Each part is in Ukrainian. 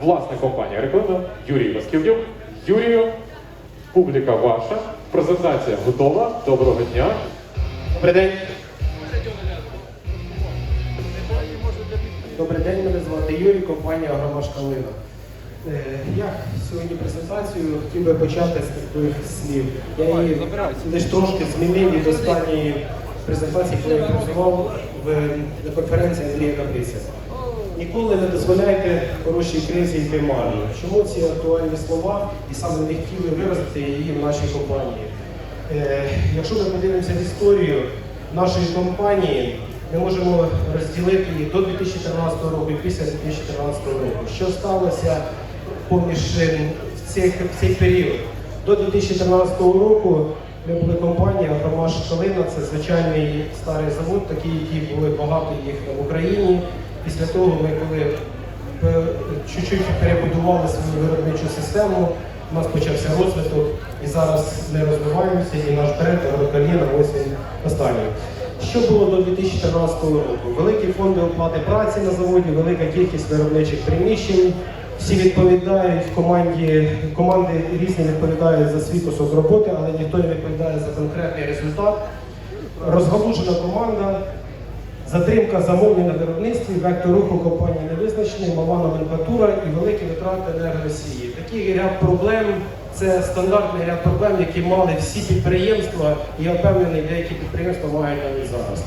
Власна компанія реклама Юрій Васківнюк. Юрію, публіка ваша. Презентація готова. Доброго дня. Добрий день. Добрий день, мене звати Юрій, компанія Агромаш Калина. Е, Я сьогодні презентацію хотів би почати з таких слів. Я її лише трошки змінив від останньої презентації, коли я працював в, на конференції Андрія Каприця. Ніколи не дозволяйте хорошій кризі йти марно. Чому ці актуальні слова і саме не хотіли виразити її в нашій компанії? Е, Якщо ми подивимося в історію нашої компанії, ми можемо розділити її до 2014 року і після 2014 року. Що сталося поміж е, в цей, в цей період? До 2014 року ми були компанія Громаш Калина, це звичайний старий завод, такий, які були багато їх в Україні. Після того ми коли чуть-чуть перебудували свою виробничу систему, у нас почався розвиток, і зараз ми розвиваємося, і наш бренд Агрокаліна ось він останній. Що було до 2014 року? Великі фонди оплати праці на заводі, велика кількість виробничих приміщень. Всі відповідають команді, команди різні відповідають за свій кусок роботи, але ніхто не відповідає за конкретний результат. Розгалужена команда, Затримка замовлень на виробництві, вектор руху компанії не визначений, мала номенклатура і великі витрати енергоносії. Такий ряд проблем це стандартний ряд проблем, які мали всі підприємства, і я впевнений, деякі підприємства мають навіть зараз.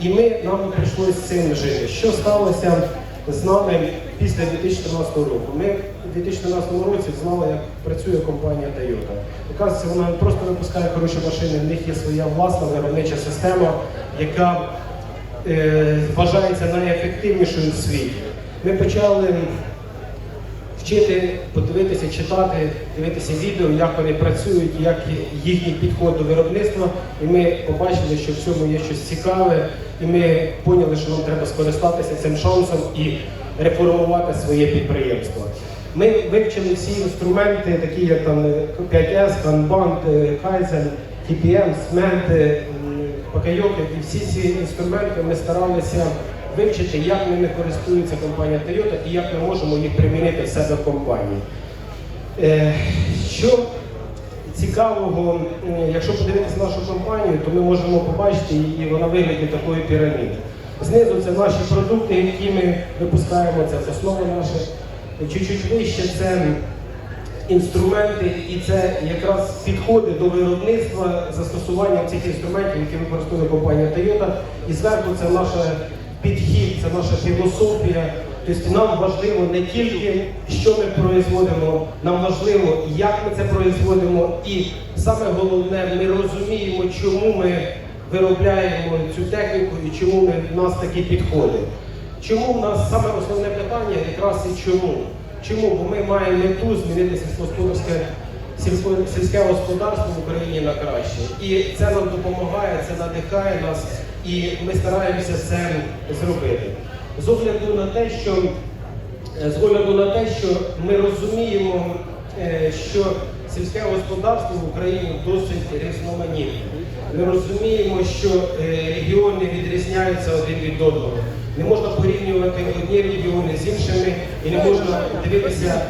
І ми нам прийшлося з цим жити. Що сталося з нами після 2014 року? Ми у 2014 році знали, як працює компанія Toyota. Оказується, вона не просто випускає хороші машини, в них є своя власна виробнича система, яка вважається найефективнішою в світі. Ми почали вчити, подивитися, читати, дивитися відео, як вони працюють, як їхній підход до виробництва. І ми побачили, що в цьому є щось цікаве, і ми поняли, що нам треба скористатися цим шансом і реформувати своє підприємство. Ми вивчили всі інструменти, такі як там 5S, Kanban, Kaizen, TPM, SMENT, м, Покайоки, і всі ці інструменти ми старалися вивчити, як ними користується компанія Toyota і як ми можемо їх примінити в себе в компанії. Е, Що цікавого, якщо подивитися нашу компанію, то ми можемо побачити її, вона виглядає такої піраміди. Знизу це наші продукти, які ми випускаємо, це основа наша. Чуть-чуть вище це інструменти, і це якраз підходи до виробництва застосування цих інструментів, які використовує компанія Toyota. І зверху це наш підхід, це наша філософія. Тобто нам важливо не тільки, що ми производимо, нам важливо, як ми це производимо, і саме головне, ми розуміємо, чому ми виробляємо цю техніку і чому ми, в нас такі підходи. Чому в нас саме основне питання якраз і чому? Чому? Бо ми маємо мету змінити сільськогосподарське сільсько- сільське господарство в Україні на краще. І це нам допомагає, це надихає нас, і ми стараємося це зробити. З огляду на те, що з огляду на те, що ми розуміємо, е, що сільське господарство в Україні досить різноманітне. Ми розуміємо, що е, регіони відрізняються один від одного. Не можна порівнювати одні регіони з іншими, і не можна дивитися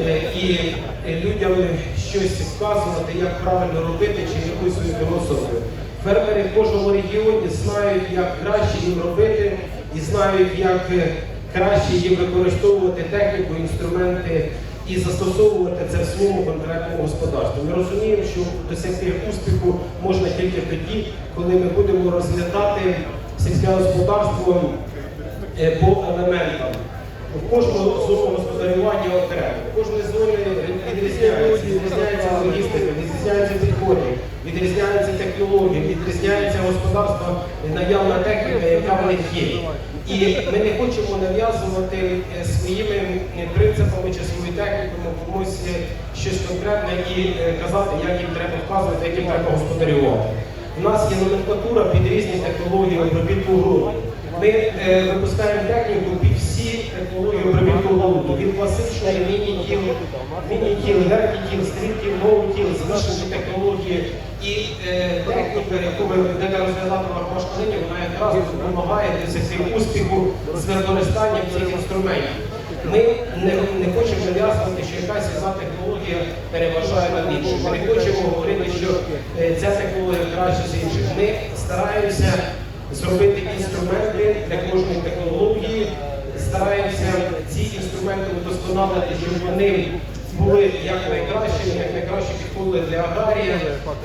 е, і е, людям щось вказувати, як правильно робити чи якусь свою філософію. Фермери в кожному регіоні знають, як краще їм робити, і знають, як е, краще їм використовувати техніку, інструменти і застосовувати це в своєму конкретному господарстві. Ми розуміємо, що досягти успіху можна тільки тоді, коли ми будемо розглядати сільське господарство по елементам. В кожному зону господарювання окремо. В кожній зоні відрізняється, відрізняється логістика, відрізняються підходи, відрізняються технології, відрізняється господарство, наявна техніка, яка в них є. І ми не хочемо нав'язувати е, своїми е, принципами чи свою технікою комусь е, щось конкретне і е, казати, як їм треба вказувати, як їм треба господарювати. У нас є номенклатура під різні технології обробітку ґрунту. Ми е, випускаємо техніку під всі технології обробітку ґрунту. Від класичної міні-тіл, міні-тіл, геркі-тіл, стріт-тіл, ноу-тіл, змішані технології. І е, техніка, яку ми будемо розглядати на кошколині, вона якраз допомагає досягти успіху з використанням цих інструментів. Ми не, не хочемо нав'язувати, що якась одна технологія переважає над іншою. Ми не хочемо говорити, що е, ця технологія краще з інших. Ми стараємося зробити інструменти для кожної технології, стараємося ці інструменти удосконалити, щоб вони були як найкращими, як найкраще підходили для аграрія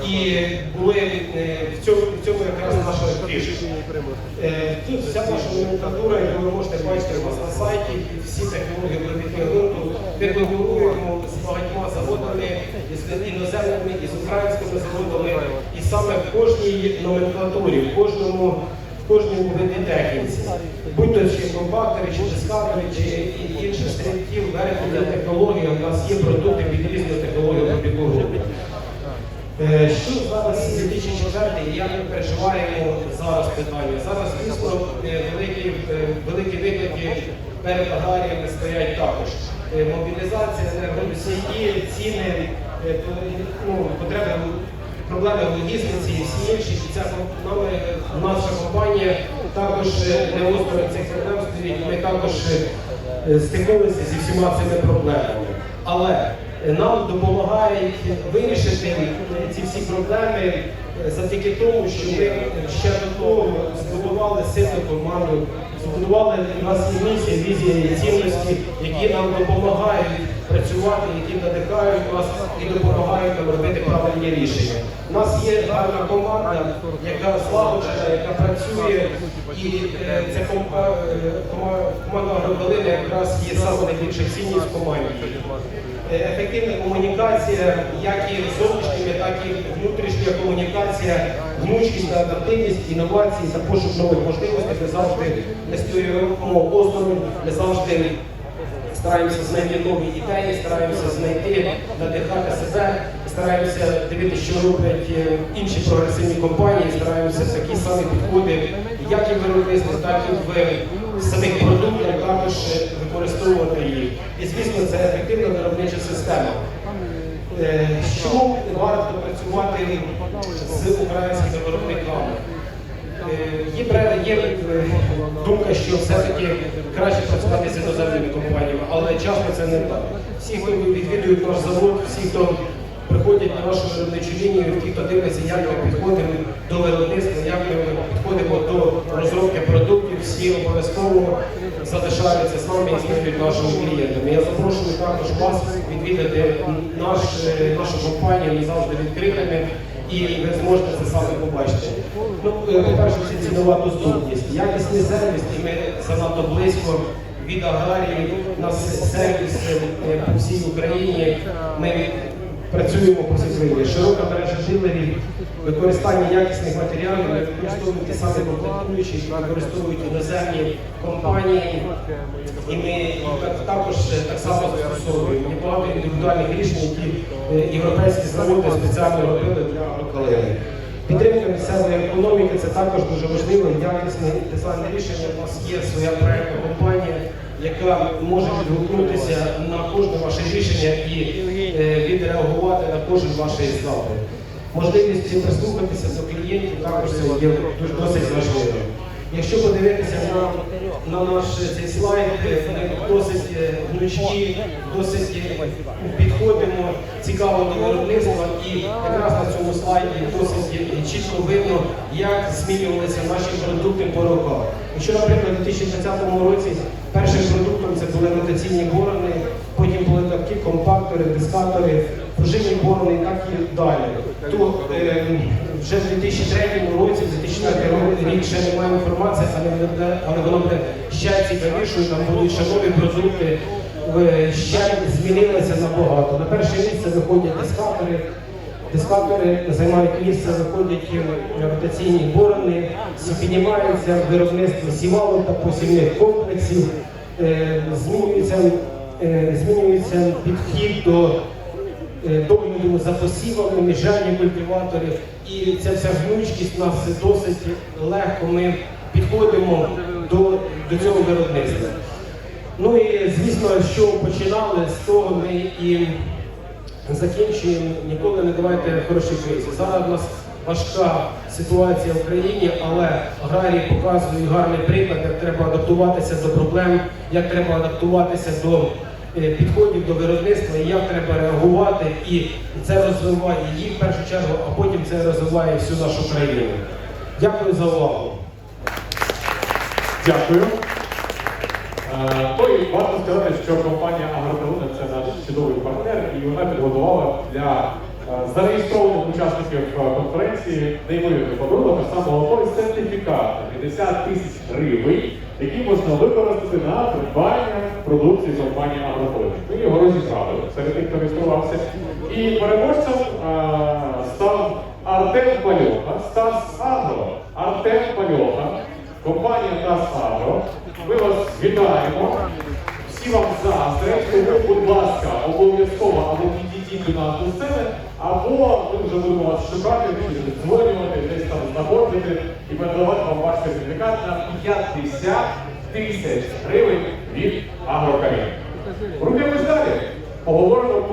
і були е, в цьому, в цьому якраз наша рішення. Тут вся наша номенклатура, яку ви можете бачити у нас на сайті, всі технології обробітки ґрунту, ми конкуруємо з багатьма заводами, з іноземними, і з українськими заводами. І саме в кожній номенклатурі, в кожному, кожному виді техніці, будь то чи компактори, чи дискатори, чи і- інші стрілків, верхня технологія, у нас є продукти під різну технологію ґрунту. Е, Що зараз 2004 і як ми переживаємо зараз питання? Зараз, звісно, е, великі, е, великі виклики перед аграріями стоять також. Мобілізація, енергоносії, ціни, ну, потреби, проблеми в логістиці і всі інші. І ця е, наша компанія також е, не осторонь цих проблем стоїть. Ми також е, стикнулися зі всіма цими проблемами. Але нам допомагають вирішити ці всі проблеми завдяки тому, що ми ще до того збудували сильну команду, збудували у нас місія, візія і цінності, які нам допомагають працювати, які надихають нас і допомагають нам робити правильні рішення. У нас є гарна команда, яка злагоджена, яка працює, і е, ця е, команда Агрогалини якраз є саме найбільша цінність в команді. Е, Ефективна комунікація, як і зовнішня, так і внутрішня комунікація, гнучкість адаптивність, інновації та пошук нових можливостей. Ми завжди не стоїмо осторонь, ми завжди стараємося знайти нові ідеї, стараємося знайти, надихати себе, стараємося дивитися, що роблять е, інші прогресивні компанії, стараємося такі самі підходи, як і в виробництві, так і в самих продуктах, також використовувати їх. І звісно, це ефективна виробнича система. Е, Чому варто працювати з українськими виробниками? Є, є думка, що все-таки краще працювати з іноземними компаніями, але часто це не так. Всі, хто відвідують наш завод, всі, хто приходять на нашу виробничу лінію, ті, хто дивиться, як ми підходимо до виробництва, як ми підходимо до розробки продуктів, всі обов'язково залишаються з нами і слідують нашими клієнтами. Я запрошую також вас відвідати наш, е, нашу компанію, ми завжди відкритими. І ви зможете це саме побачити. Ну, е, по-перше, це цінова доступність, якісний сервіс, і ми занадто близько від аграрії. У нас сервіс е, по всій Україні. Ми працюємо по всій. Широка мережа дилерів, використання якісних матеріалів, ті самі комплектуючі, використовують іноземні компанії. І ми також е, так само застосовуємо. Багато індивідуальних рішень, які е, європейські заводи спеціально робили для агроколени. Підтримка місцевої економіки це також дуже важливо. Якісне дизайн рішення. У нас є своя проектна компанія, яка може відгукнутися на кожне ваше рішення і е, відреагувати на кожен ваш запит. Можливість прислухатися до клієнтів також це є досить важливим. Якщо подивитися на, на наш цей слайд, е, ми досить е, гнучкі, досить е, підходимо цікаво до виробництва і якраз на цьому слайді досить чітко видно, як змінювалися наші продукти по роках. Якщо, наприклад, у 2020 році першим продуктом це були ротаційні борони, потім були такі компактори, дискатори, пружинні борони і так і далі. То е, вже в 2003 році, в 2004 рік ще немає інформації, але, буде ще цікавішою, там будуть ще нові продукти, ще змінилося набагато. На перше місце виходять дискатори. Дискатори займають місце, виходять ротаційні борони, піднімаються виробництво сівалок та посівних комплексів, е, змінюється, е, змінюється підхід до догляду за посівами, міжальні культиватори. І ця вся гнучкість у нас досить легко. Ми підходимо до, до цього виробництва. Ну і звісно, що починали, з того ми і закінчуємо. Ніколи не давайте хороші кейси. Зараз у нас важка ситуація в країні, але аграрії показують гарний приклад, як треба адаптуватися до проблем, як треба адаптуватися до е, підходів до виробництва і як треба реагувати. І це розвиває їх в першу чергу, а потім це розвиває всю нашу країну. Дякую за увагу. Дякую. Е, Ну і варто сказати, що компанія Агрокалина це наш чудовий партнер, і вона підготувала для е, зареєстрованих учасників е, конференції неймовірний подарунок, а саме той сертифікат 50 тисяч гривень, який можна використати на придбання продукції компанії Агрокалина. Ми його розібрали серед тих, хто реєструвався. І переможцем а, став Артем Пальоха, Стас Агро. Артем Пальоха. Компанія «Тас Агро». Ми вас вітаємо. Всі вам заздрять, тому, будь ласка, обов'язково або підійдіть до нас до сцени, або ми вже будемо вас шукати, дзвонювати, десь там знаходити і передавати вам ваш сертифікат на 50 тисяч гривень від агрокамін. Рухаємось далі. Поговоримо